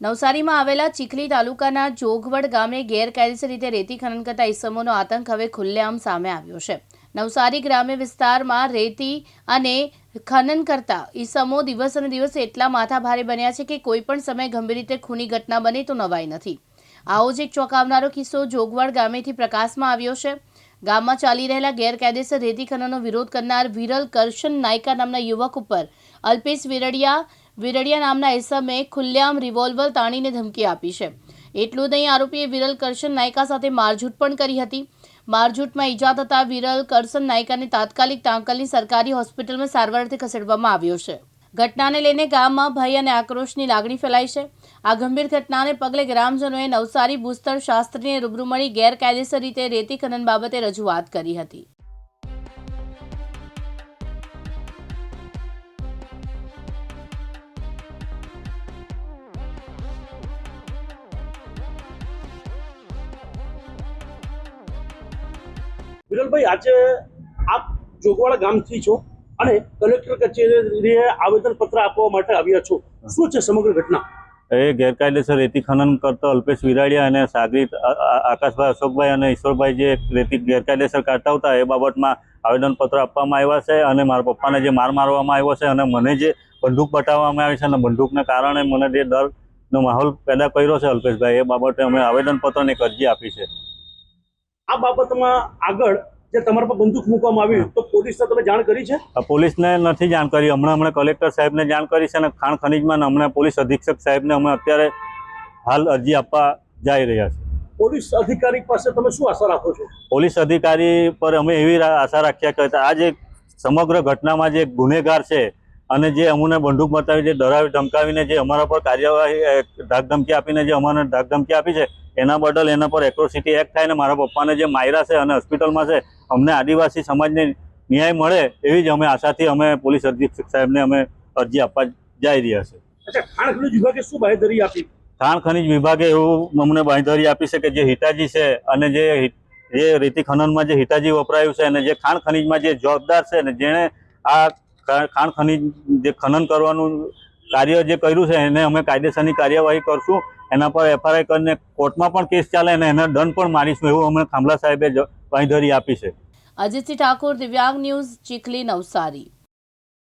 નવસારીમાં આવેલા ચીખલી તાલુકાના જોગવડ ગામે ગેરકાયદેસર રીતે રેતી ખનન કરતા ઇસમોનો આતંક હવે ખુલ્લેઆમ સામે આવ્યો છે. નવસારી ગ્રામ્ય વિસ્તારમાં રેતી અને ખનન કરતા ઇસમો દિવસ અને દિવસે એટલા માથાભારે બન્યા છે કે કોઈ પણ સમયે ગંભીર રીતે ખૂની ઘટના બને તો નવાઈ નથી. આવો જ એક ચોંકાવનારો કિસ્સો જોગવડ ગામેથી પ્રકાશમાં આવ્યો છે. ગામમાં ચાલી રહેલા ગેરકાયદેસર રેતી ખનનનો વિરોધ કરનાર વિરલ કરશન નાયકા નામના યુવક ઉપર અલ્પેશ વિરડિયા વિરડિયા નામના એસમે ખુલ્લેઆમ રિવોલ્વર તાણીને ધમકી આપી છે. એટલું નહીં, આરોપીએ વિરલ કરશન નાયકા સાથે મારઝૂટ પણ કરી હતી. મારઝૂટમાં ઈજા થતાં વિરલ કરશન નાયકાને તાત્કાલિક તાંકલની સરકારી હોસ્પિટલમાં સારવારથી ખસેડવામાં આવ્યો છે. ઘટનાને લઈને ગામમાં ભય અને આક્રોશની લાગણી ફેલાઈ છે. આ ગંભીર ઘટનાને પગલે ગ્રામજનોએ નવસારી ભૂસ્તર શાસ્ત્રીને રૂબરૂ મળી ગેરકાયદેસર રીતે રેતી ખનન બાબતે રજૂઆત કરી હતી. વિરલભાઈ, આજે આપ જોગવાડા ગામથી છો અને કલેક્ટર કચેરીએ આવેદનપત્ર આપવા માટે આવ્યા છો. શું છે સમગ્ર ઘટના? એ ગેરકાયદેસર રેતી ખનન કરતો અલ્પેશ વિરાડિયા અને સાગરીત આકાશભાઈ અશોકભાઈ અને ઈશ્વરભાઈ જે રેતી ગેરકાયદેસર કાઢતા હતા એ બાબતમાં આવેદનપત્ર આપવામાં આવ્યા છે અને મારા પપ્પાને જે માર મારવામાં આવ્યો છે અને મને જે બંદૂક બતાવવામાં આવી છે અને બંદૂકને કારણે મને જે ડરનો માહોલ પેદા કર્યો છે અલ્પેશભાઈ, એ બાબતે અમે આવેદનપત્ર અને અરજી આપી છે. આ બાબતમાં આગળ જે તમારા પર બંદૂક મૂકવામાં આવી તો પોલીસને તમે જાણ કરી છે? પોલીસને નથી જાણ કરી. હમણાં હમણાં કલેક્ટર સાહેબને જાણ કરી છે અને ખાણ ખનીજમાં હમણાં પોલીસ અધિક્ષક સાહેબને અમે અત્યારે હાલ અરજી આપવા જઈ રહ્યા છે. પોલીસ અધિકારી પાસે તમે શું આશા રાખો છો? પોલીસ અધિકારી પર અમે એવી આશા રાખ્યા કે આ જે સમગ્ર ઘટનામાં જે ગુનેગાર છે અને જે અમને બંદૂક બતાવી જે ડરાવી ધમકાવીને જે અમારા પર કાર્યવાહી ધાકધમકી આપીને જે અમારે ધાકધમકી આપી છે એના બદલ એના પર એટ્રોસિટી એક્ટ થાય ને મારા પપ્પાને જે માયરા છે અને હોસ્પિટલમાં છે અમને આદિવાસી સમાજને ન્યાય મળે એવી જ અમે આશાથી અમે પોલીસ અધિક્ષક સાહેબને અમે અરજી આપવા જઈ રહ્યા છે. ખાણ ખનીજ વિભાગે શું બાહેધરી આપી? ખાણ ખનીજ વિભાગે એવું અમને બાંયધરી આપી છે કે જે હિતાજી છે અને જે જે રેતી ખનનમાં જે હિતાજી વપરાયું છે અને જે ખાણ ખનીજમાં જે જવાબદાર છે અને જેણે આ ખાણ ખનીજ જે ખનન કરવાનું કાર્ય જે કર્યું છે, એને અમે કાયદેસરની કાર્યવાહી કરશું. એના પર એફઆરઆઈ કરીને કોર્ટમાં પણ કેસ ચાલે અને એને દંડ પણ મારીશું એવું અમે ખાંભલા સાહેબે જ બાંયધરી આપી છે. અજીતસિંહ ઠાકોર, દિવ્યાંગ ન્યૂઝ, ચીખલી, નવસારી.